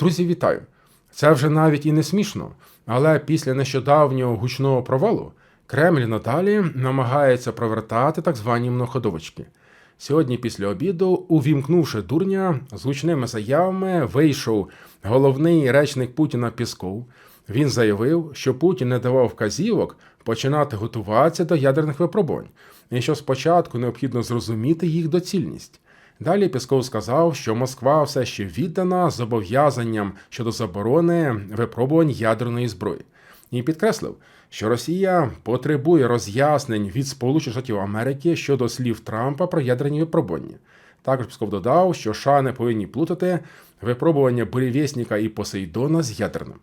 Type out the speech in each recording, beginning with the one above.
Друзі, вітаю! Це вже навіть і не смішно, але після нещодавнього гучного провалу Кремль надалі намагається провертати так звані многоходовочки. Сьогодні, після обіду, увімкнувши дурня, з гучними заявами вийшов головний речник Путіна Пісков. Він заявив, що Путін не давав вказівок починати готуватися до ядерних випробувань, і що спочатку необхідно зрозуміти їх доцільність. Далі Пісков сказав, що Москва все ще віддана зобов'язанням щодо заборони випробувань ядерної зброї, і підкреслив, що Росія потребує роз'яснень від Сполучених Штатів Америки щодо слів Трампа про ядерні випробування. Також Пісков додав, що США не повинні плутати випробування бурєвєсника і Посейдона з ядерним.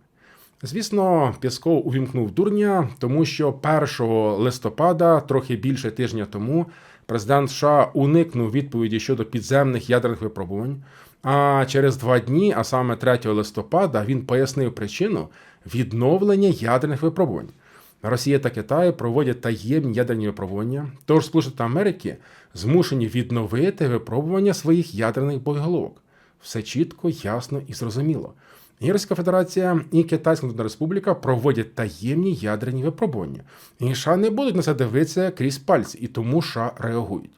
Звісно, Пісков увімкнув дурня, тому що 1 листопада, трохи більше тижня тому, президент США уникнув відповіді щодо підземних ядерних випробувань. А через два дні, а саме 3 листопада, він пояснив причину відновлення ядерних випробувань. Росія та Китай проводять таємні ядерні випробування, тож Сполучені Америки змушені відновити випробування своїх ядерних боєголовок. Все чітко, ясно і зрозуміло. І Російська Федерація і Китайська Республіка проводять таємні ядерні випробування. І США не будуть на це дивитися крізь пальці, і тому США реагують.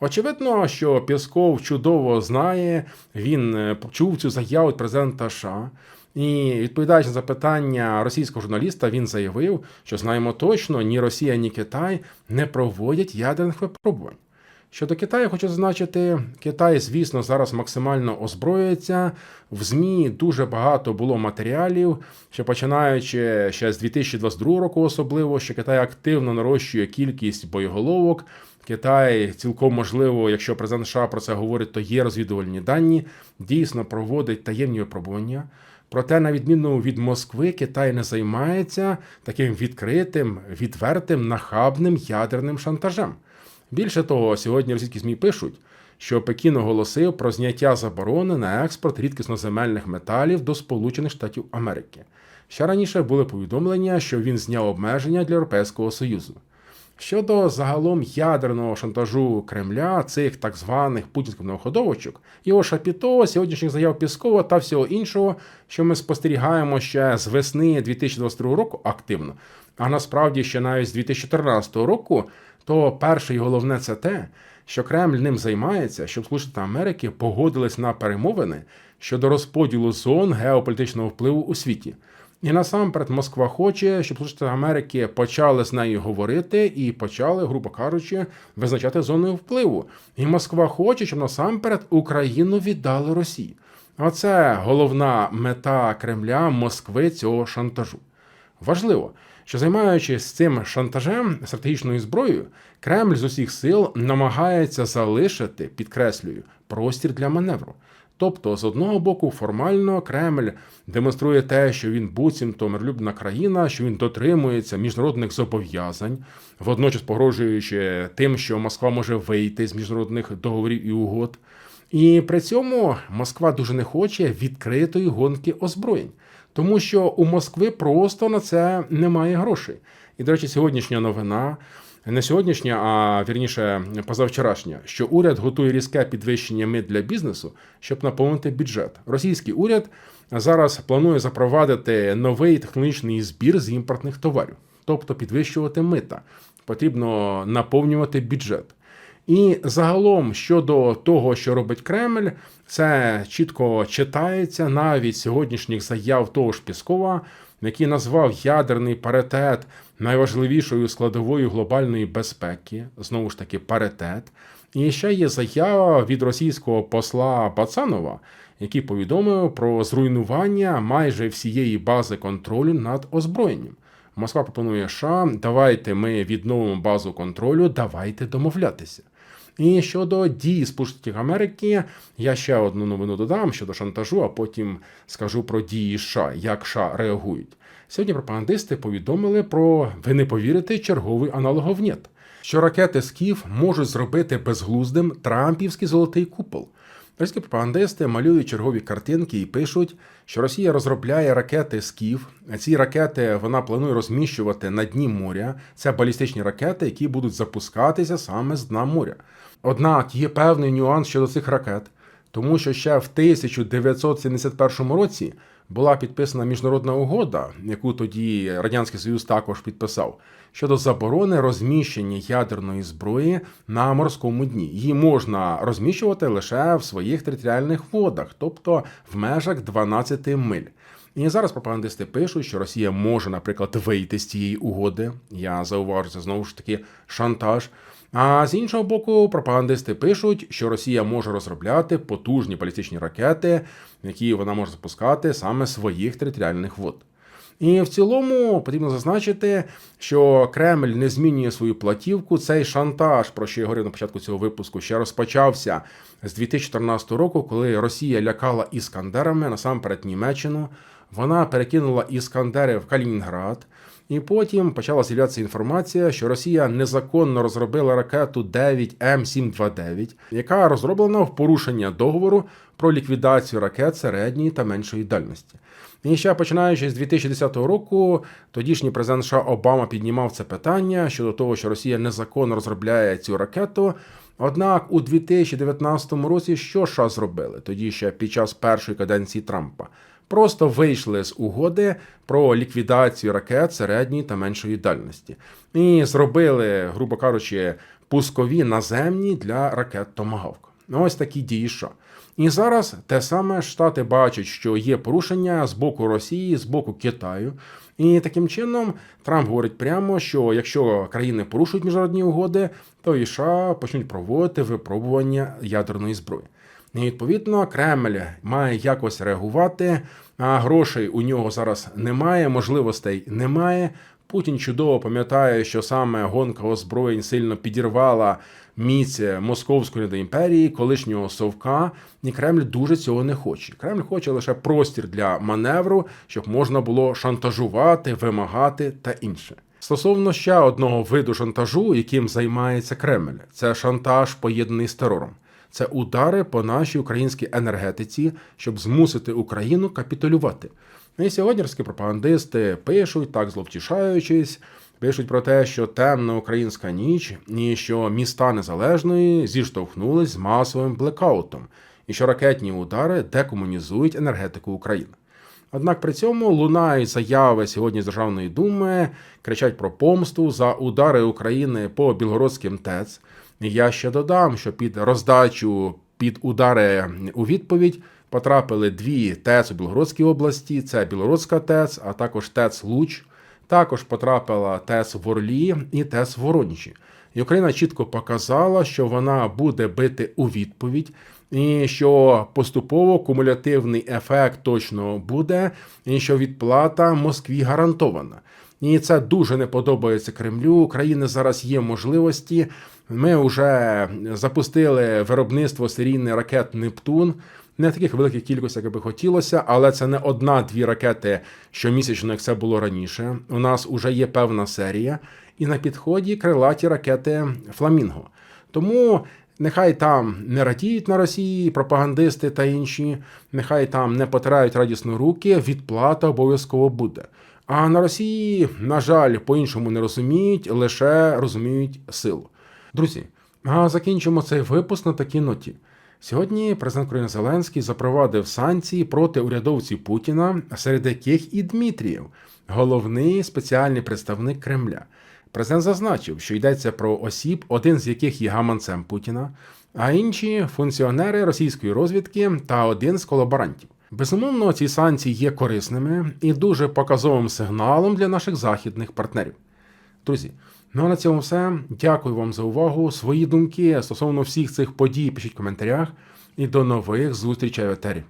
Очевидно, що Пісков чудово знає, він е, чув цю заяву від президента США. І відповідаючи на запитання російського журналіста, він заявив, що знаємо точно, ні Росія, ні Китай не проводять ядерних випробувань. Щодо Китаю, хочу зазначити, Китай, звісно, зараз максимально озброюється. В ЗМІ дуже багато було матеріалів, що починаючи ще з 2022 року, особливо, що Китай активно нарощує кількість боєголовок. Китай цілком можливо, якщо президент США про це говорить, то є розвідувальні дані, дійсно проводить таємні випробування. Проте, на відміну від Москви, Китай не займається таким відкритим, відвертим, нахабним ядерним шантажем. Більше того, сьогодні російські ЗМІ пишуть, що Пекін оголосив про зняття заборони на експорт рідкісноземельних металів до Сполучених Штатів Америки. Ще раніше були повідомлення, що він зняв обмеження для Європейського Союзу. Щодо загалом ядерного шантажу Кремля, цих так званих путінських новоходовочок, його шапіто, сьогоднішніх заяв Піскова та всього іншого, що ми спостерігаємо ще з весни 2022 року активно, а насправді ще навіть з 2014 року, то перше і головне це те, що Кремль ним займається, щоб Сполучені Америки погодились на перемовини щодо розподілу зон геополітичного впливу у світі. І насамперед Москва хоче, щоб Сполучені Америки почали з нею говорити і почали, грубо кажучи, визначати зоною впливу. І Москва хоче, щоб насамперед Україну віддали Росії. Оце головна мета Кремля Москви цього шантажу. Важливо, що займаючись цим шантажем стратегічною зброєю, Кремль з усіх сил намагається залишити, підкреслюю, простір для маневру. Тобто, з одного боку, формально Кремль демонструє те, що він буцімто миролюбна країна, що він дотримується міжнародних зобов'язань, водночас погрожуючи тим, що Москва може вийти з міжнародних договорів і угод. І при цьому Москва дуже не хоче відкритої гонки озброєнь, тому що у Москви просто на це немає грошей. І, до речі, сьогоднішня новина не сьогоднішня, а вірніше позавчорашня, що уряд готує різке підвищення мит для бізнесу, щоб наповнити бюджет. Російський уряд зараз планує запровадити новий технологічний збір з імпортних товарів, тобто підвищувати мита. Потрібно наповнювати бюджет. І загалом щодо того, що робить Кремль, це чітко читається навіть сьогоднішніх заяв того ж Піскова, який назвав ядерний паритет найважливішою складовою глобальної безпеки, знову ж таки, паритет. І ще є заява від російського посла Бацанова, який повідомив про зруйнування майже всієї бази контролю над озброєнням. Москва пропонує США, давайте ми відновимо базу контролю, давайте домовлятися. І щодо дій Сполучених Америки, я ще одну новину додам щодо шантажу, а потім скажу про дії США, як США реагують. Сьогодні пропагандисти повідомили про ви не повірите черговий аналоговнєт, що ракети Скіф можуть зробити безглуздим Трампівський золотий купол. Російські пропагандисти малюють чергові картинки і пишуть, що Росія розробляє ракети Скіф. Ці ракети вона планує розміщувати на дні моря. Це балістичні ракети, які будуть запускатися саме з дна моря. Однак є певний нюанс щодо цих ракет. Тому що ще в 1971 році була підписана міжнародна угода, яку тоді Радянський Союз також підписав, щодо заборони розміщення ядерної зброї на морському дні. Її можна розміщувати лише в своїх територіальних водах, тобто в межах 12 миль. І зараз пропагандисти пишуть, що Росія може, наприклад, вийти з цієї угоди. Я зауважу, це знову ж таки шантаж. А з іншого боку, пропагандисти пишуть, що Росія може розробляти потужні балістичні ракети, які вона може запускати саме своїх територіальних вод. І в цілому потрібно зазначити, що Кремль не змінює свою платівку. Цей шантаж, про що я говорив на початку цього випуску, ще розпочався з 2014 року, коли Росія лякала іскандерами насамперед Німеччину. Вона перекинула іскандери в Калінінград. І потім почала з'являтися інформація, що Росія незаконно розробила ракету 9М729, яка розроблена в порушення договору про ліквідацію ракет середньої та меншої дальності. І ще починаючи з 2010 року, тодішній президент США Обама піднімав це питання щодо того, що Росія незаконно розробляє цю ракету. Однак у 2019 році що США зробили тоді ще під час першої каденції Трампа? Просто вийшли з угоди про ліквідацію ракет середньої та меншої дальності і зробили, грубо кажучи, пускові наземні для ракет Томагавк. Ось такі дії США. І зараз те саме Штати бачать, що є порушення з боку Росії, з боку Китаю. І таким чином Трамп говорить прямо, що якщо країни порушують міжнародні угоди, то і США почнуть проводити випробування ядерної зброї. І відповідно Кремль має якось реагувати. А грошей у нього зараз немає, можливостей немає. Путін чудово пам'ятає, що саме гонка озброєнь сильно підірвала міць московської імперії, колишнього совка, і Кремль дуже цього не хоче. Кремль хоче лише простір для маневру, щоб можна було шантажувати, вимагати та інше. Стосовно ще одного виду шантажу, яким займається Кремль, це шантаж поєднаний з терором. Це удари по нашій українській енергетиці, щоб змусити Україну капітулювати. І сьогодні російські пропагандисти пишуть, так зловтішаючись, пишуть про те, що темна українська ніч і що міста незалежної зіштовхнулись з масовим блекаутом, і що ракетні удари декомунізують енергетику України. Однак при цьому лунають заяви сьогодні з Державної думи, кричать про помсту за удари України по білгородським ТЕЦ. Я ще додам, що під роздачу під удари у відповідь потрапили дві ТЕЦ у Білгородській області. Це Білгородська ТЕЦ, а також ТЕЦ Луч. Також потрапила ТЕЦ в Орлі і ТЕЦ в Воронежі. І Україна чітко показала, що вона буде бити у відповідь, і що поступово кумулятивний ефект точно буде, і що відплата Москві гарантована. І це дуже не подобається Кремлю. України зараз є можливості. Ми вже запустили виробництво серійних ракет Нептун. Не таких великих кількостях, як би хотілося, але це не одна-дві ракети щомісячно, як це було раніше. У нас вже є певна серія, і на підході крилаті ракети Фламінго. Тому нехай там не радіють на Росії пропагандисти та інші, нехай там не потирають радісно руки, відплата обов'язково буде. А на Росії, на жаль, по-іншому не розуміють, лише розуміють силу. Друзі, а закінчимо цей випуск на такій ноті. Сьогодні президент України Зеленський запровадив санкції проти урядовців Путіна, серед яких і Дмитрієв, головний спеціальний представник Кремля. Президент зазначив, що йдеться про осіб, один з яких є гаманцем Путіна, а інші функціонери російської розвідки та один з колаборантів. Безумовно, ці санкції є корисними і дуже показовим сигналом для наших західних партнерів. Друзі, ну а на цьому все. Дякую вам за увагу. Свої думки стосовно всіх цих подій пишіть в коментарях і до нових зустрічей в етері.